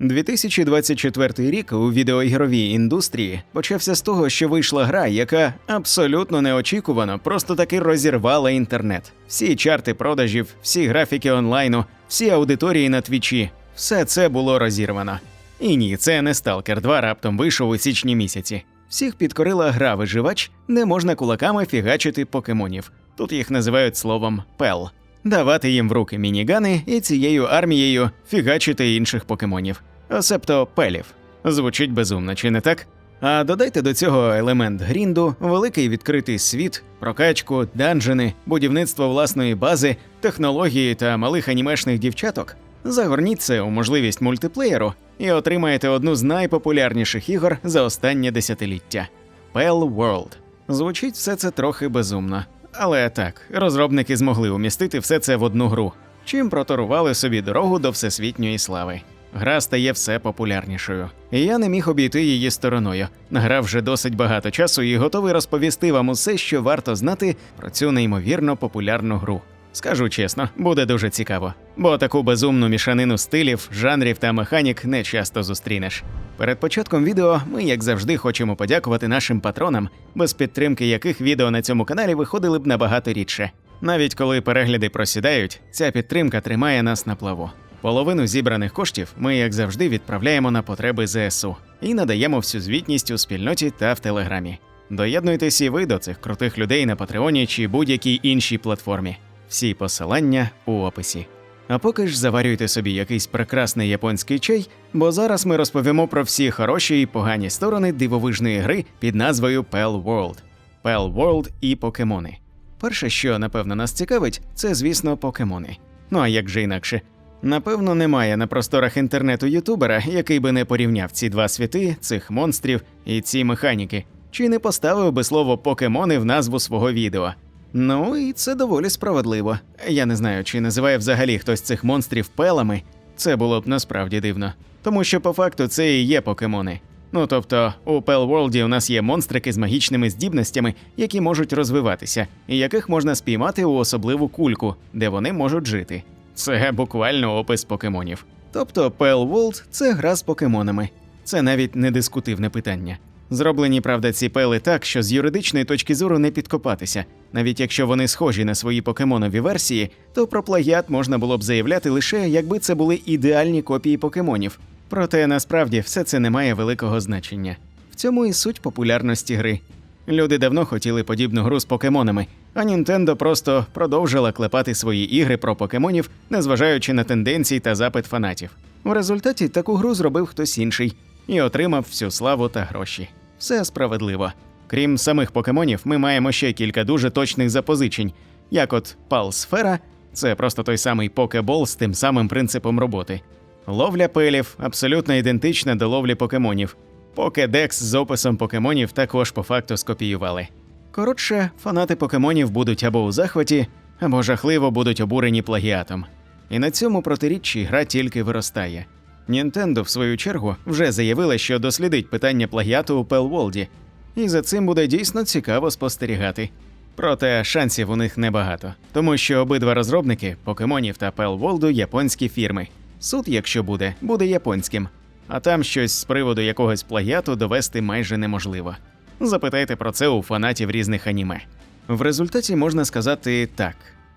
2024 рік у відеоігровій індустрії почався з того, що вийшла гра, яка абсолютно неочікувано просто таки розірвала інтернет. Всі чарти продажів, всі графіки онлайну, всі аудиторії на твічі все це було розірвано. І ні, це не Stalker 2 раптом вийшов у січні місяці. Всіх підкорила гра виживач, де можна кулаками фігачити покемонів. Тут їх називають словом пел. Давати їм в руки мінігани і цією армією фігачити інших покемонів, себто пелів. Звучить безумно, чи не так? А додайте до цього елемент грінду, великий відкритий світ, прокачку, данжени, будівництво власної бази, технології та малих анімешних дівчаток. Загорніть це у можливість мультиплеєру і отримаєте одну з найпопулярніших ігор за останнє десятиліття Pell World. Звучить все це трохи безумно. Але так, розробники змогли умістити все це в одну гру, чим проторували собі дорогу до всесвітньої слави. Гра стає все популярнішою, і я не міг обійти її стороною. Награв вже досить багато часу і готовий розповісти вам усе, що варто знати про цю неймовірно популярну гру. Скажу чесно, буде дуже цікаво, бо таку безумну мішанину стилів, жанрів та механік не часто зустрінеш. Перед початком відео ми, як завжди, хочемо подякувати нашим патронам, без підтримки яких відео на цьому каналі виходили б набагато рідше. Навіть коли перегляди просідають, ця підтримка тримає нас на плаву. Половину зібраних коштів ми, як завжди, відправляємо на потреби ЗСУ і надаємо всю звітність у спільноті та в телеграмі. Доєднуйтесь і ви до цих крутих людей на Патреоні чи будь-якій іншій платформі. Всі посилання у описі. А поки ж заварюйте собі якийсь прекрасний японський чай, бо зараз ми розповімо про всі хороші і погані сторони дивовижної гри під назвою Pell World. Pell World і покемони. Перше, що напевно нас цікавить, це, звісно, покемони. Ну а як же інакше? Напевно, немає на просторах інтернету ютубера, який би не порівняв ці два світи, цих монстрів і ці механіки, чи не поставив би слово покемони в назву свого відео. Ну і це доволі справедливо. Я не знаю, чи називає взагалі хтось цих монстрів пелами. Це було б насправді дивно. Тому що по факту це і є покемони. Ну тобто, у Пел Ворлді у нас є монстрики з магічними здібностями, які можуть розвиватися, і яких можна спіймати у особливу кульку, де вони можуть жити. Це буквально опис покемонів. Тобто Pale World – це гра з покемонами. Це навіть не дискутивне питання. Зроблені, правда, ці пели так, що з юридичної точки зору не підкопатися. Навіть якщо вони схожі на свої покемонові версії, то про плагіат можна було б заявляти лише якби це були ідеальні копії покемонів. Проте насправді все це не має великого значення. В цьому і суть популярності гри. Люди давно хотіли подібну гру з покемонами, а Нінтендо просто продовжила клепати свої ігри про покемонів, незважаючи на тенденції та запит фанатів. В результаті таку гру зробив хтось інший і отримав всю славу та гроші. Все справедливо. Крім самих покемонів, ми маємо ще кілька дуже точних запозичень, як от Палсфера це просто той самий покебол з тим самим принципом роботи. Ловля пелів абсолютно ідентична до ловлі покемонів. Покедекс з описом покемонів також по факту скопіювали. Коротше, фанати покемонів будуть або у захваті, або жахливо будуть обурені плагіатом. І на цьому протиріччі гра тільки виростає. Нінтендо, в свою чергу, вже заявила, що дослідить питання плагіату у Пелволді, і за цим буде дійсно цікаво спостерігати. Проте шансів у них небагато, тому що обидва розробники покемонів та Пелволду японські фірми. Суд, якщо буде, буде японським, а там щось з приводу якогось плагіату довести майже неможливо. Запитайте про це у фанатів різних аніме. В результаті можна сказати так: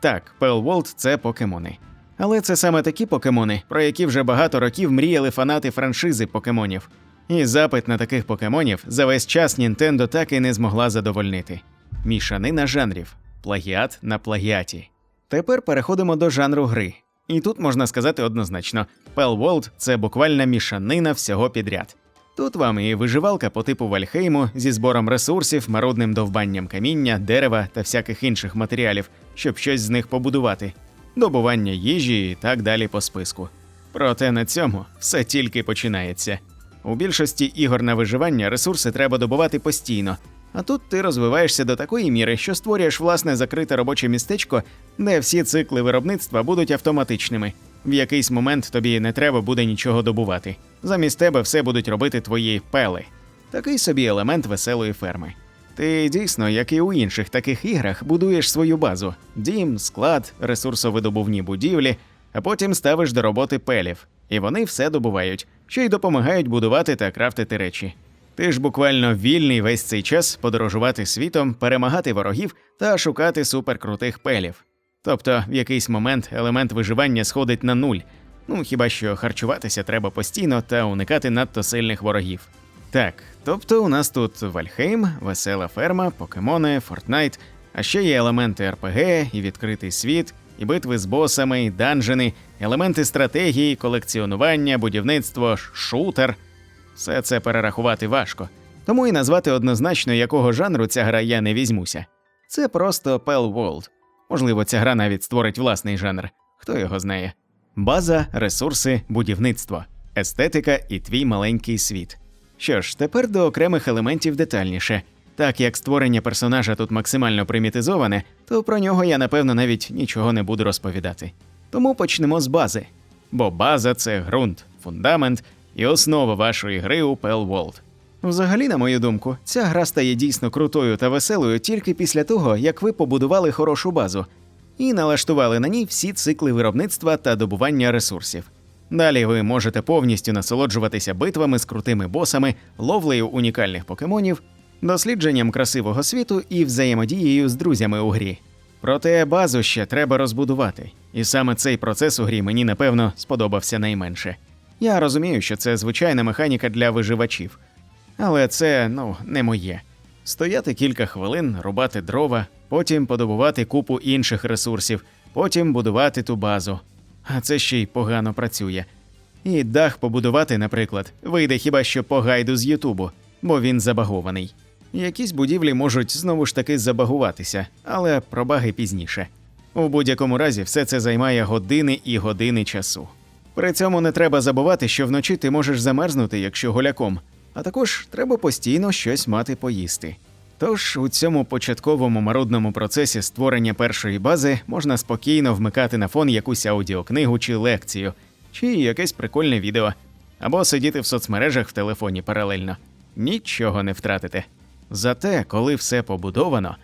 так, Пелволд це покемони. Але це саме такі покемони, про які вже багато років мріяли фанати франшизи покемонів. І запит на таких покемонів за весь час Нінтендо так і не змогла задовольнити. Мішанина жанрів, плагіат на плагіаті. Тепер переходимо до жанру гри. І тут можна сказати однозначно: World – це буквально мішанина всього підряд. Тут вам і виживалка по типу Вальхейму зі збором ресурсів, марудним довбанням каміння, дерева та всяких інших матеріалів, щоб щось з них побудувати, добування їжі і так далі по списку. Проте на цьому все тільки починається. У більшості ігор на виживання ресурси треба добувати постійно, а тут ти розвиваєшся до такої міри, що створюєш власне закрите робоче містечко, де всі цикли виробництва будуть автоматичними. В якийсь момент тобі не треба буде нічого добувати. Замість тебе все будуть робити твої пели. Такий собі елемент веселої ферми. Ти дійсно, як і у інших таких іграх, будуєш свою базу: дім, склад, ресурсовидобувні будівлі, а потім ставиш до роботи пелів, і вони все добувають. що й допомагають будувати та крафтити речі. Ти ж буквально вільний весь цей час подорожувати світом, перемагати ворогів та шукати суперкрутих пелів. Тобто в якийсь момент елемент виживання сходить на нуль. Ну хіба що харчуватися треба постійно та уникати надто сильних ворогів. Так, тобто у нас тут Вальхейм, весела ферма, покемони, Фортнайт, а ще є елементи РПГ, і відкритий світ, і битви з босами, і данжени, елементи стратегії, колекціонування, будівництво, шутер. Все це перерахувати важко. Тому і назвати однозначно, якого жанру ця гра я не візьмуся. Це просто Pell World. Можливо, ця гра навіть створить власний жанр. Хто його знає? База, ресурси, будівництво, естетика і твій маленький світ. Що ж, тепер до окремих елементів детальніше. Так як створення персонажа тут максимально примітизоване, то про нього я напевно навіть нічого не буду розповідати. Тому почнемо з бази. Бо база це ґрунт, фундамент і основа вашої гри у Pell World. Взагалі, на мою думку, ця гра стає дійсно крутою та веселою тільки після того, як ви побудували хорошу базу і налаштували на ній всі цикли виробництва та добування ресурсів. Далі ви можете повністю насолоджуватися битвами з крутими босами, ловлею унікальних покемонів, дослідженням красивого світу і взаємодією з друзями у грі. Проте базу ще треба розбудувати, і саме цей процес у грі мені напевно сподобався найменше. Я розумію, що це звичайна механіка для виживачів, але це ну не моє. Стояти кілька хвилин, рубати дрова, потім подобувати купу інших ресурсів, потім будувати ту базу. А це ще й погано працює. І дах побудувати, наприклад, вийде хіба що по гайду з Ютубу, бо він забагований. Якісь будівлі можуть знову ж таки забагуватися, але про баги пізніше. У будь-якому разі, все це займає години і години часу. При цьому не треба забувати, що вночі ти можеш замерзнути, якщо голяком, а також треба постійно щось мати поїсти. Тож у цьому початковому марудному процесі створення першої бази можна спокійно вмикати на фон якусь аудіокнигу чи лекцію, чи якесь прикольне відео, або сидіти в соцмережах в телефоні паралельно. Нічого не втратите. Зате, коли все побудовано,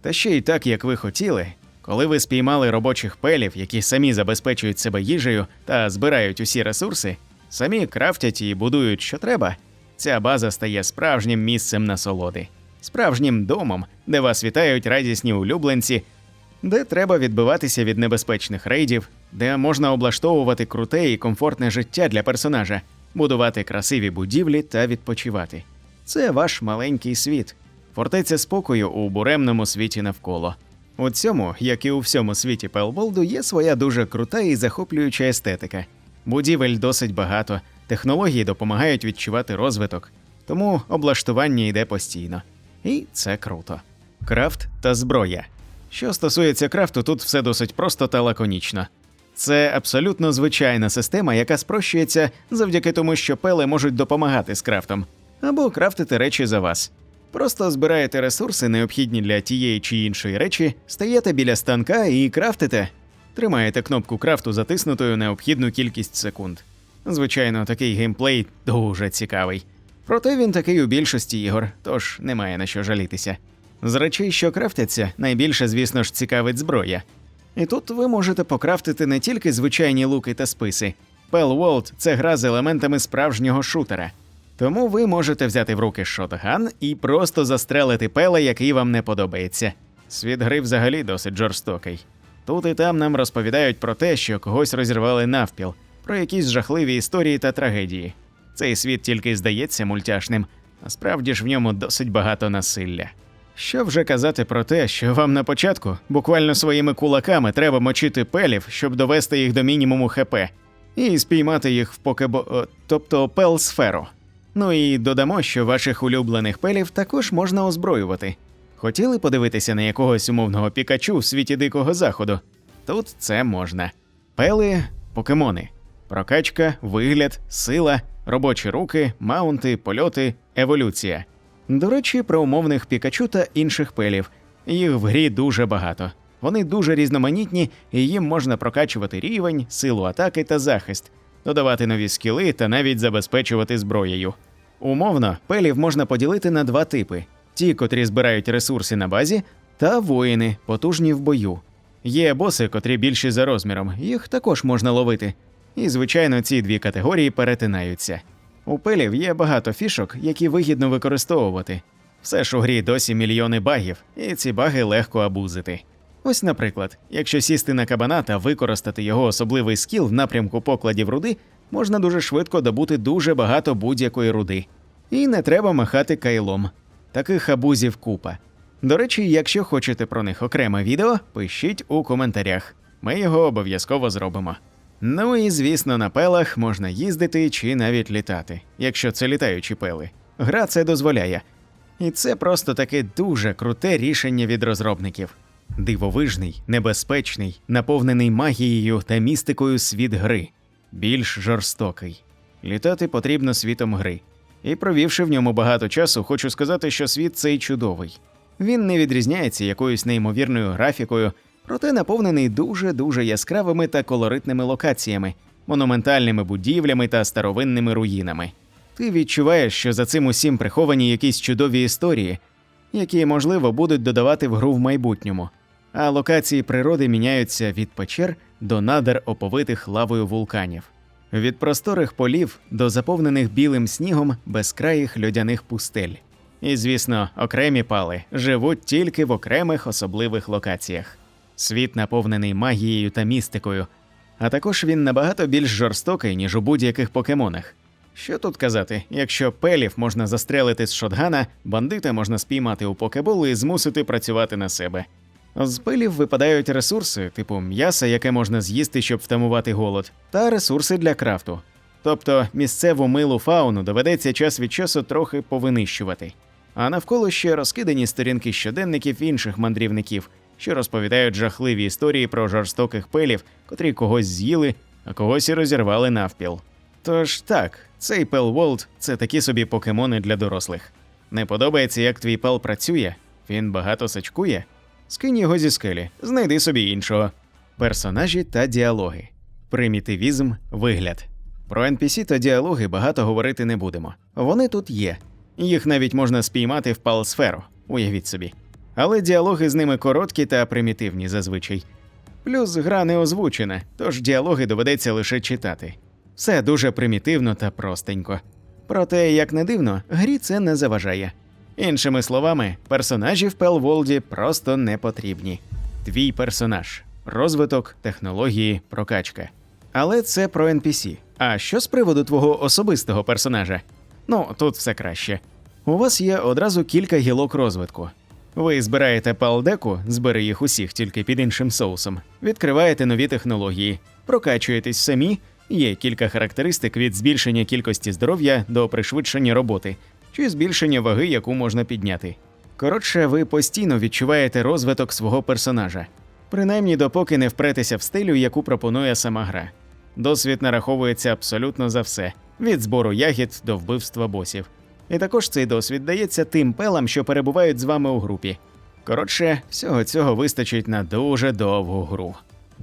та ще й так, як ви хотіли, коли ви спіймали робочих пелів, які самі забезпечують себе їжею та збирають усі ресурси, самі крафтять і будують, що треба, ця база стає справжнім місцем насолоди, справжнім домом, де вас вітають радісні улюбленці, де треба відбиватися від небезпечних рейдів, де можна облаштовувати круте і комфортне життя для персонажа, будувати красиві будівлі та відпочивати. Це ваш маленький світ, фортеця спокою у буремному світі навколо. У цьому, як і у всьому світі Пелболду, є своя дуже крута і захоплююча естетика. Будівель досить багато, технології допомагають відчувати розвиток, тому облаштування йде постійно. І це круто. Крафт та зброя. Що стосується крафту, тут все досить просто та лаконічно. Це абсолютно звичайна система, яка спрощується завдяки тому, що пели можуть допомагати з крафтом або крафтити речі за вас. Просто збираєте ресурси, необхідні для тієї чи іншої речі, стаєте біля станка і крафтите. Тримаєте кнопку крафту затиснутою необхідну кількість секунд. Звичайно, такий геймплей дуже цікавий. Проте він такий у більшості ігор, тож немає на що жалітися. З речей, що крафтяться, найбільше, звісно ж, цікавить зброя. І тут ви можете покрафтити не тільки звичайні луки та списи. Pell World – це гра з елементами справжнього шутера. Тому ви можете взяти в руки шотган і просто застрелити пела, який вам не подобається. Світ гри взагалі досить жорстокий. Тут і там нам розповідають про те, що когось розірвали навпіл, про якісь жахливі історії та трагедії. Цей світ тільки здається мультяшним, насправді ж в ньому досить багато насилля. Що вже казати про те, що вам на початку буквально своїми кулаками треба мочити пелів, щоб довести їх до мінімуму ХП, і спіймати їх в покебо, тобто пел-сферу. Ну і додамо, що ваших улюблених пелів також можна озброювати. Хотіли подивитися на якогось умовного пікачу в світі дикого заходу? Тут це можна. Пели покемони. Прокачка, вигляд, сила, робочі руки, маунти, польоти, еволюція. До речі, про умовних пікачу та інших пелів. Їх в грі дуже багато. Вони дуже різноманітні, і їм можна прокачувати рівень, силу атаки та захист, додавати нові скіли та навіть забезпечувати зброєю. Умовно, пелів можна поділити на два типи: ті, котрі збирають ресурси на базі, та воїни, потужні в бою. Є боси, котрі більші за розміром, їх також можна ловити. І, звичайно, ці дві категорії перетинаються. У пелів є багато фішок, які вигідно використовувати. Все ж у грі досі мільйони багів, і ці баги легко абузити. Ось, наприклад, якщо сісти на кабана та використати його особливий скіл в напрямку покладів руди, можна дуже швидко добути дуже багато будь-якої руди. І не треба махати кайлом. Таких абузів купа. До речі, якщо хочете про них окреме відео, пишіть у коментарях. Ми його обов'язково зробимо. Ну і звісно, на пелах можна їздити чи навіть літати, якщо це літаючі пели. Гра це дозволяє. І це просто таке дуже круте рішення від розробників. Дивовижний, небезпечний, наповнений магією та містикою світ гри, більш жорстокий. Літати потрібно світом гри. І провівши в ньому багато часу, хочу сказати, що світ цей чудовий. Він не відрізняється якоюсь неймовірною графікою, проте наповнений дуже-дуже яскравими та колоритними локаціями, монументальними будівлями та старовинними руїнами. Ти відчуваєш, що за цим усім приховані якісь чудові історії, які, можливо, будуть додавати в гру в майбутньому. А локації природи міняються від печер до надр оповитих лавою вулканів, від просторих полів до заповнених білим снігом безкраїх льодяних пустель. І, звісно, окремі пали живуть тільки в окремих особливих локаціях. Світ наповнений магією та містикою, а також він набагато більш жорстокий, ніж у будь-яких покемонах. Що тут казати, якщо пелів можна застрелити з шотгана, бандита можна спіймати у покебол і змусити працювати на себе. З пилів випадають ресурси, типу м'яса, яке можна з'їсти, щоб втамувати голод, та ресурси для крафту. Тобто місцеву милу фауну доведеться час від часу трохи повинищувати. А навколо ще розкидані сторінки щоденників інших мандрівників, що розповідають жахливі історії про жорстоких пелів, котрі когось з'їли, а когось і розірвали навпіл. Тож так, цей Пел Волд це такі собі покемони для дорослих. Не подобається, як твій пел працює, він багато сачкує. Скинь його зі скелі, знайди собі іншого. Персонажі та діалоги. Примітивізм, вигляд. Про NPC та діалоги багато говорити не будемо. Вони тут є. Їх навіть можна спіймати в палсферу, уявіть собі. Але діалоги з ними короткі та примітивні зазвичай. Плюс гра не озвучена, тож діалоги доведеться лише читати. Все дуже примітивно та простенько. Проте, як не дивно, грі це не заважає. Іншими словами, персонажі в Пелволді просто не потрібні. Твій персонаж, розвиток, технології, прокачка. Але це про NPC. А що з приводу твого особистого персонажа? Ну, тут все краще. У вас є одразу кілька гілок розвитку. Ви збираєте палдеку, збери їх усіх тільки під іншим соусом, відкриваєте нові технології, прокачуєтесь самі, є кілька характеристик від збільшення кількості здоров'я до пришвидшення роботи чи збільшення ваги, яку можна підняти. Коротше, ви постійно відчуваєте розвиток свого персонажа, принаймні допоки не впретеся в стилю, яку пропонує сама гра. Досвід нараховується абсолютно за все від збору ягід до вбивства босів. І також цей досвід дається тим пелам, що перебувають з вами у групі. Коротше, всього цього вистачить на дуже довгу гру.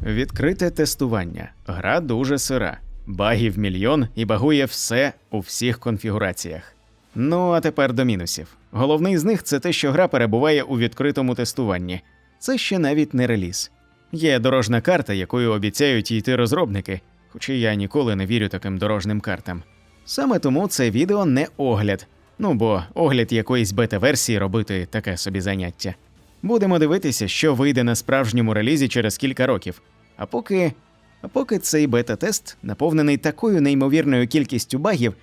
Відкрите тестування. Гра дуже сира. Багів мільйон і багує все у всіх конфігураціях. Ну а тепер до мінусів. Головний з них це те, що гра перебуває у відкритому тестуванні. Це ще навіть не реліз. Є дорожна карта, якою обіцяють йти розробники, хоча я ніколи не вірю таким дорожним картам. Саме тому це відео не огляд. Ну бо огляд якоїсь бета-версії робити таке собі заняття. Будемо дивитися, що вийде на справжньому релізі через кілька років. А поки. А поки цей бета-тест наповнений такою неймовірною кількістю багів,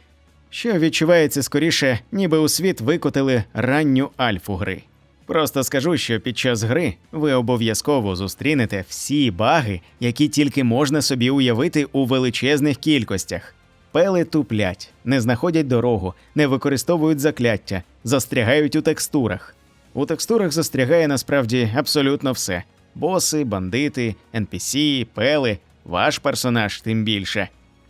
що відчувається скоріше, ніби у світ викотили ранню альфу гри. Просто скажу, що під час гри ви обов'язково зустрінете всі баги, які тільки можна собі уявити у величезних кількостях. Пели туплять, не знаходять дорогу, не використовують закляття, застрягають у текстурах. У текстурах застрягає насправді абсолютно все: боси, бандити, NPC, пели, ваш персонаж тим більше.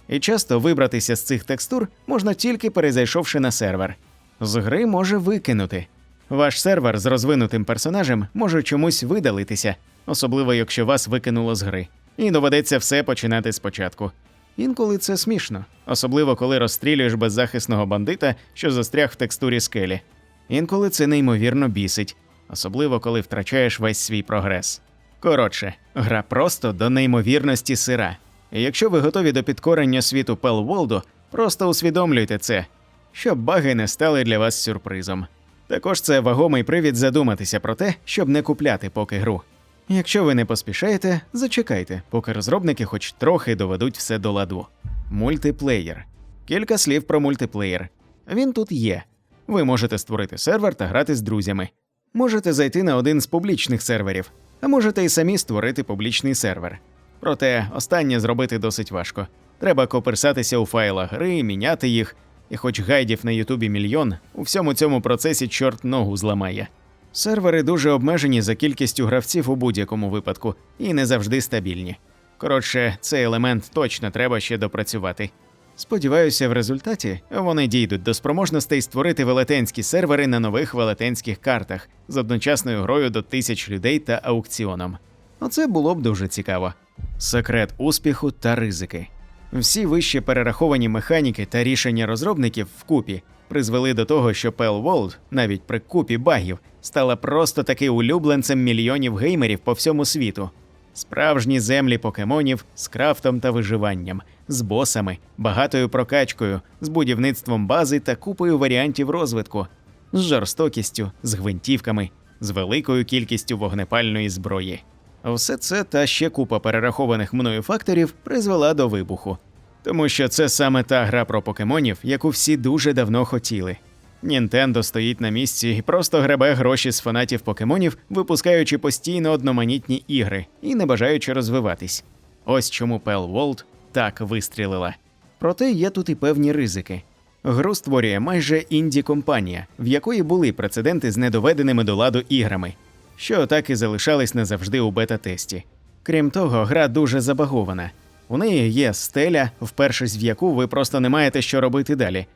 І часто вибратися з цих текстур можна тільки перезайшовши на сервер. З гри може викинути. Ваш сервер з розвинутим персонажем може чомусь видалитися, особливо якщо вас викинуло з гри, і доведеться все починати спочатку. Інколи це смішно, особливо коли розстрілюєш беззахисного бандита, що застряг в текстурі скелі. Інколи це неймовірно бісить, особливо коли втрачаєш весь свій прогрес. Коротше, гра просто до неймовірності сира. І якщо ви готові до підкорення світу Пелволду, Просто усвідомлюйте це, щоб баги не стали для вас сюрпризом. Також це вагомий привід задуматися про те, щоб не купляти поки гру. Якщо ви не поспішаєте, зачекайте, поки розробники хоч трохи доведуть все до ладу. Мультиплеєр. Кілька слів про мультиплеєр. Він тут є. Ви можете створити сервер та грати з друзями. Можете зайти на один з публічних серверів, а можете і самі створити публічний сервер. Проте останнє зробити досить важко. Треба коперсатися у файлах гри, міняти їх, і хоч гайдів на Ютубі мільйон, у всьому цьому процесі чорт ногу зламає. Сервери дуже обмежені за кількістю гравців у будь-якому випадку і не завжди стабільні. Коротше, цей елемент точно треба ще допрацювати. Сподіваюся, в результаті вони дійдуть до спроможностей створити велетенські сервери на нових велетенських картах з одночасною грою до тисяч людей та аукціоном. Оце було б дуже цікаво. Секрет успіху та ризики. Всі вище перераховані механіки та рішення розробників вкупі призвели до того, що Pale World, навіть при купі багів, стала просто таки улюбленцем мільйонів геймерів по всьому світу. Справжні землі покемонів з крафтом та виживанням, з босами, багатою прокачкою, з будівництвом бази та купою варіантів розвитку, з жорстокістю, з гвинтівками, з великою кількістю вогнепальної зброї. Все це та ще купа перерахованих мною факторів призвела до вибуху. Тому що це саме та гра про покемонів, яку всі дуже давно хотіли. Нінтендо стоїть на місці і просто гребе гроші з фанатів покемонів, випускаючи постійно одноманітні ігри і не бажаючи розвиватись. Ось чому Pell World так вистрілила. Проте є тут і певні ризики. Гру створює майже інді компанія, в якої були прецеденти з недоведеними до ладу іграми, що так і залишались назавжди у бета-тесті. Крім того, гра дуже забагована. У неї є стеля, впершись в яку ви просто не маєте що робити далі.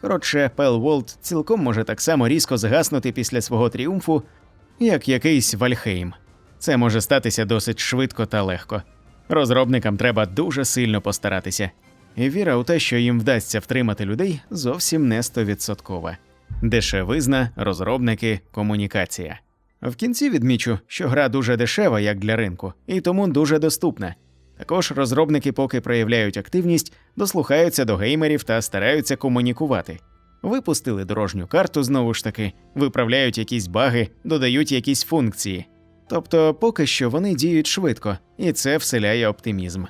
Коротше, Pell World цілком може так само різко згаснути після свого тріумфу, як якийсь Вальхейм. Це може статися досить швидко та легко. Розробникам треба дуже сильно постаратися. І віра у те, що їм вдасться втримати людей, зовсім не стовідсоткова. Дешевизна, розробники, комунікація. В кінці відмічу, що гра дуже дешева, як для ринку, і тому дуже доступна. Також розробники, поки проявляють активність, дослухаються до геймерів та стараються комунікувати. Випустили дорожню карту знову ж таки, виправляють якісь баги, додають якісь функції. Тобто, поки що вони діють швидко, і це вселяє оптимізм.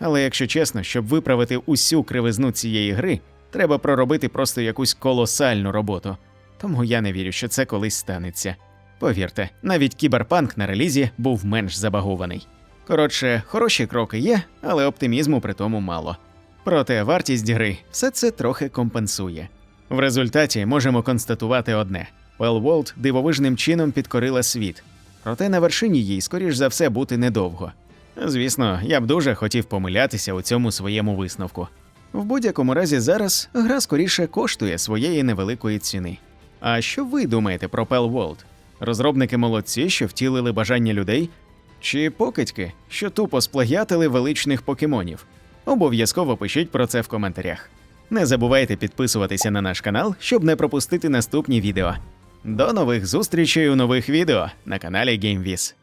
Але якщо чесно, щоб виправити усю кривизну цієї гри, треба проробити просто якусь колосальну роботу. Тому я не вірю, що це колись станеться. Повірте, навіть кіберпанк на релізі був менш забагований. Коротше, хороші кроки є, але оптимізму при тому мало. Проте вартість гри все це трохи компенсує. В результаті можемо констатувати одне: Пелволд дивовижним чином підкорила світ, проте на вершині їй, скоріш за все, бути недовго. Звісно, я б дуже хотів помилятися у цьому своєму висновку. В будь-якому разі зараз гра скоріше коштує своєї невеликої ціни. А що ви думаєте про World? Розробники молодці, що втілили бажання людей, чи покидьки, що тупо сплагіатили величних покемонів? Обов'язково пишіть про це в коментарях. Не забувайте підписуватися на наш канал, щоб не пропустити наступні відео. До нових зустрічей у нових відео на каналі GameViz.